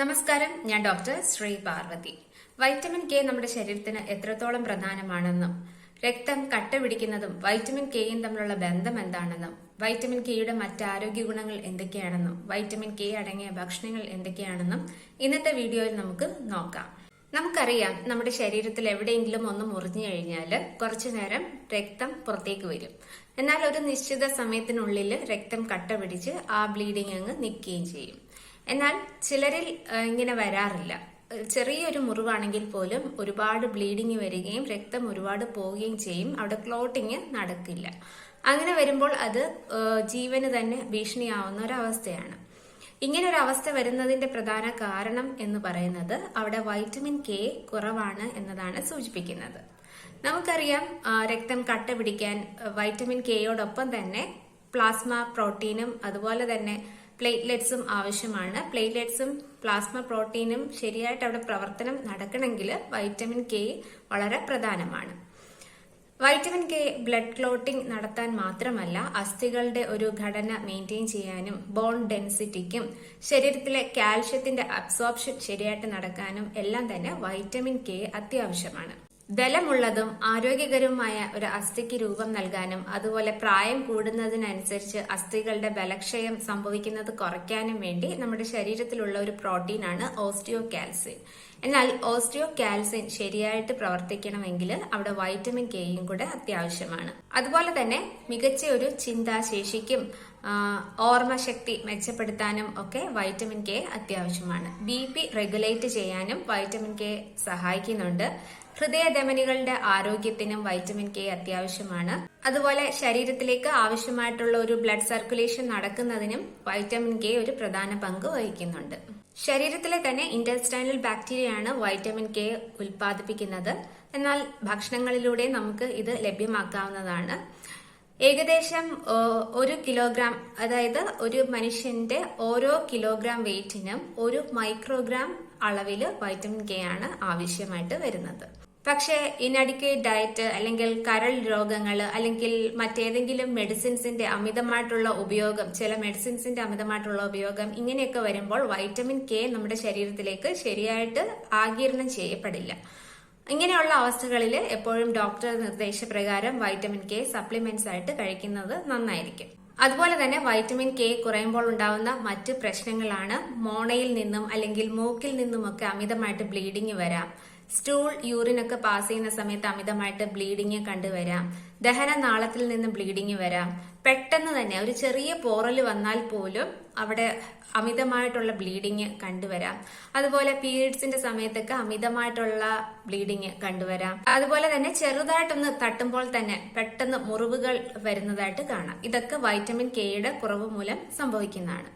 നമസ്കാരം ഞാൻ doctor Shri Parvathi. Vitamin K നമ്മുടെ ശരീരത്തിന് എത്രത്തോളം പ്രധാനമാണെന്നും രക്തം കട്ട പിടിക്കുന്നതും വൈറ്റമിൻ കെയും തമ്മിലുള്ള ബന്ധം എന്താണെന്നും വൈറ്റമിൻ കെയുടെ മറ്റ് ആരോഗ്യ ഗുണങ്ങൾ എന്തൊക്കെയാണെന്നും വൈറ്റമിൻ കെ അടങ്ങിയ ഭക്ഷണങ്ങൾ എന്തൊക്കെയാണെന്നും ഇന്നത്തെ വീഡിയോയിൽ നമുക്ക് നോക്കാം. നമുക്കറിയാം നമ്മുടെ ശരീരത്തിൽ എവിടെയെങ്കിലും ഒന്ന് മുറിഞ്ഞു കഴിഞ്ഞാൽ കുറച്ചു നേരം രക്തം പുറത്തേക്ക് വരും. എന്നാൽ ഒരു നിശ്ചിത സമയത്തിനുള്ളിൽ രക്തം കട്ട പിടിച്ച് ആ ബ്ലീഡിംഗ് അങ്ങ് നിൽക്കുകയും ചെയ്യും. എന്നാൽ ചിലരിൽ ഇങ്ങനെ വരാറില്ല. ചെറിയൊരു മുറിവാണെങ്കിൽ പോലും ഒരുപാട് ബ്ലീഡിങ് വരികയും രക്തം ഒരുപാട് പോവുകയും ചെയ്യും. അവിടെ ക്ലോട്ടിങ് നടക്കില്ല. അങ്ങനെ വരുമ്പോൾ അത് ജീവന് തന്നെ ഭീഷണിയാവുന്ന ഒരവസ്ഥയാണ്. ഇങ്ങനെ ഒരു അവസ്ഥ വരുന്നതിന്റെ പ്രധാന കാരണം എന്ന് പറയുന്നത് അവിടെ വൈറ്റമിൻ കെ കുറവാണ് എന്നതാണ് സൂചിപ്പിക്കുന്നത്. നമുക്കറിയാം രക്തം കട്ട പിടിക്കാൻ വൈറ്റമിൻ കെയോടൊപ്പം തന്നെ പ്ലാസ്മ പ്രോട്ടീനും അതുപോലെ തന്നെ പ്ലേറ്റ്ലെറ്റ്സും ആവശ്യമാണ്. പ്ലേറ്റ്ലെറ്റ്സും പ്ലാസ്മ പ്രോട്ടീനും ശരിയായിട്ട് അവിടെ പ്രവർത്തനം നടക്കണമെങ്കിൽ വൈറ്റമിൻ കെ വളരെ പ്രധാനമാണ്. വൈറ്റമിൻ കെ ബ്ലഡ് ക്ലോട്ടിംഗ് നടത്താൻ മാത്രമല്ല അസ്ഥികളുടെ ഒരു ഘടന മെയിന്റെയിൻ ചെയ്യാനും ബോൺ ഡെൻസിറ്റിക്കും ശരീരത്തിലെ കാൽഷ്യത്തിന്റെ അബ്സോർപ്ഷൻ ശരിയായിട്ട് നടക്കാനും എല്ലാം തന്നെ വൈറ്റമിൻ കെ അത്യാവശ്യമാണ്. ബലമുള്ളതും ആരോഗ്യകരവുമായ ഒരു അസ്ഥിക്ക് രൂപം നൽകാനും അതുപോലെ പ്രായം കൂടുന്നതിനനുസരിച്ച് അസ്ഥികളുടെ ബലക്ഷയം സംഭവിക്കുന്നത് കുറയ്ക്കാനും വേണ്ടി നമ്മുടെ ശരീരത്തിലുള്ള ഒരു പ്രോട്ടീനാണ് ഓസ്റ്റിയോ കാൽസിൻ എന്നാൽ ഓസ്റ്റിയോ കാൽസിൻ ശരിയായിട്ട് പ്രവർത്തിക്കണമെങ്കിൽ അവിടെ വൈറ്റമിൻ കെയും കൂടെ അത്യാവശ്യമാണ്. അതുപോലെ തന്നെ മികച്ച ഒരു ചിന്താശേഷിക്കും ഓർമ്മശക്തി മെച്ചപ്പെടുത്താനും ഒക്കെ വൈറ്റമിൻ കെ അത്യാവശ്യമാണ്. ബി പി റെഗുലേറ്റ് ചെയ്യാനും വൈറ്റമിൻ കെ സഹായിക്കുന്നുണ്ട്. ഹൃദയധമനികളുടെ ആരോഗ്യത്തിനും വൈറ്റമിൻ കെ അത്യാവശ്യമാണ്. അതുപോലെ ശരീരത്തിലേക്ക് ആവശ്യമായിട്ടുള്ള ഒരു ബ്ലഡ് സർക്കുലേഷൻ നടക്കുന്നതിനും വൈറ്റമിൻ കെ ഒരു പ്രധാന പങ്ക് വഹിക്കുന്നുണ്ട്. ശരീരത്തിലെ തന്നെ ഇന്റസ്റ്റൈനൽ ബാക്ടീരിയയാണ് വൈറ്റമിൻ കെ ഉൽപ്പാദിപ്പിക്കുന്നത്. എന്നാൽ ഭക്ഷണങ്ങളിലൂടെ നമുക്ക് ഇത് ലഭ്യമാക്കാവുന്നതാണ്. ഏകദേശം ഒരു കിലോഗ്രാം അതായത് ഒരു മനുഷ്യന്റെ ഓരോ കിലോഗ്രാം വെയിറ്റിനും ഒരു മൈക്രോഗ്രാം അളവിൽ വൈറ്റമിൻ കെ ആണ് ആവശ്യമായിട്ട് വരുന്നത്. പക്ഷേ ഇനഡിക്വേറ്റ് ഡയറ്റ് അല്ലെങ്കിൽ കരൾ രോഗങ്ങൾ അല്ലെങ്കിൽ മറ്റേതെങ്കിലും മെഡിസിൻസിന്റെ അമിതമായിട്ടുള്ള ഉപയോഗം ചില മെഡിസിൻസിന്റെ അമിതമായിട്ടുള്ള ഉപയോഗം ഇങ്ങനെയൊക്കെ വരുമ്പോൾ വൈറ്റമിൻ കെ നമ്മുടെ ശരീരത്തിലേക്ക് ശരിയായിട്ട് ആഗിരണം ചെയ്യപ്പെടില്ല. ഇങ്ങനെയുള്ള അവസ്ഥകളിൽ എപ്പോഴും ഡോക്ടർ നിർദ്ദേശപ്രകാരം വൈറ്റമിൻ കെ സപ്ലിമെന്റ്സ് ആയിട്ട് കഴിക്കുന്നത് നന്നായിരിക്കും. അതുപോലെ തന്നെ വൈറ്റമിൻ കെ കുറയുമ്പോൾ ഉണ്ടാവുന്ന മറ്റ് പ്രശ്നങ്ങളാണ് മോണയിൽ നിന്നും അല്ലെങ്കിൽ മൂക്കിൽ നിന്നുമൊക്കെ അമിതമായിട്ട് ബ്ലീഡിങ് വരാം. സ്റ്റൂൾ യൂറിൻ ഒക്കെ പാസ് ചെയ്യുന്ന സമയത്ത് അമിതമായിട്ട് ബ്ലീഡിങ് കണ്ടുവരാം ദഹന നാളത്തിൽ നിന്ന് ബ്ലീഡിങ് വരാം. പെട്ടെന്ന് തന്നെ ഒരു ചെറിയ പോറൽ വന്നാൽ പോലും അവിടെ അമിതമായിട്ടുള്ള ബ്ലീഡിങ് കണ്ടുവരാം അതുപോലെ പീരീഡ്സിന്റെ സമയത്തൊക്കെ അമിതമായിട്ടുള്ള ബ്ലീഡിങ് കണ്ടുവരാം അതുപോലെ തന്നെ ചെറുതായിട്ടൊന്ന് തട്ടുമ്പോൾ തന്നെ പെട്ടെന്ന് മുറിവുകൾ വരുന്നതായിട്ട് കാണാം. ഇതൊക്കെ വൈറ്റമിൻ കെയുടെ കുറവ് മൂലം സംഭവിക്കുന്നതാണ്.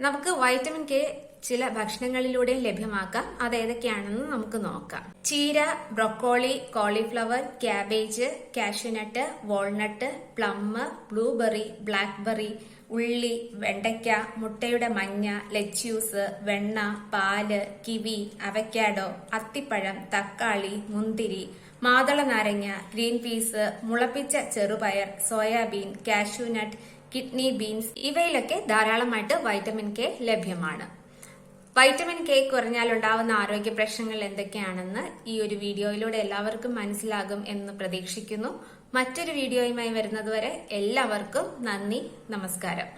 നമുക്ക് വൈറ്റമിൻ കെ ചില ഭക്ഷണങ്ങളിലൂടെ ലഭ്യമാക്കാം. അത് ഏതൊക്കെയാണെന്ന് നമുക്ക് നോക്കാം. ചീര broccoli cauliflower cabbage cashew nut walnut plum blueberry blackberry ഉള്ളി വെണ്ടയ്ക്ക മുട്ടയുടെ മഞ്ഞ ലെറ്റ്യൂസ് വെണ്ണ പാൽ കിവി അവക്കാഡോ അത്തിപ്പഴം തക്കാളി മുന്തിരി മാതള നാരങ്ങ ഗ്രീൻ പീസ് മുളപ്പിച്ച ചെറുപയർ soybean cashew nut kidney beans ഇവയിലൊക്കെ ധാരാളമായിട്ട് വൈറ്റമിൻ കെ ലഭ്യമാണ്. വൈറ്റമിൻ കെ കുറഞ്ഞാൽ ഉണ്ടാവുന്ന ആരോഗ്യ പ്രശ്നങ്ങൾ എന്തൊക്കെയാണെന്ന് ഈ ഒരു വീഡിയോയിലൂടെ എല്ലാവർക്കും മനസ്സിലാകും എന്ന് പ്രതീക്ഷിക്കുന്നു. മറ്റൊരു വീഡിയോയുമായി വരുന്നതുവരെ എല്ലാവർക്കും നന്ദി നമസ്കാരം.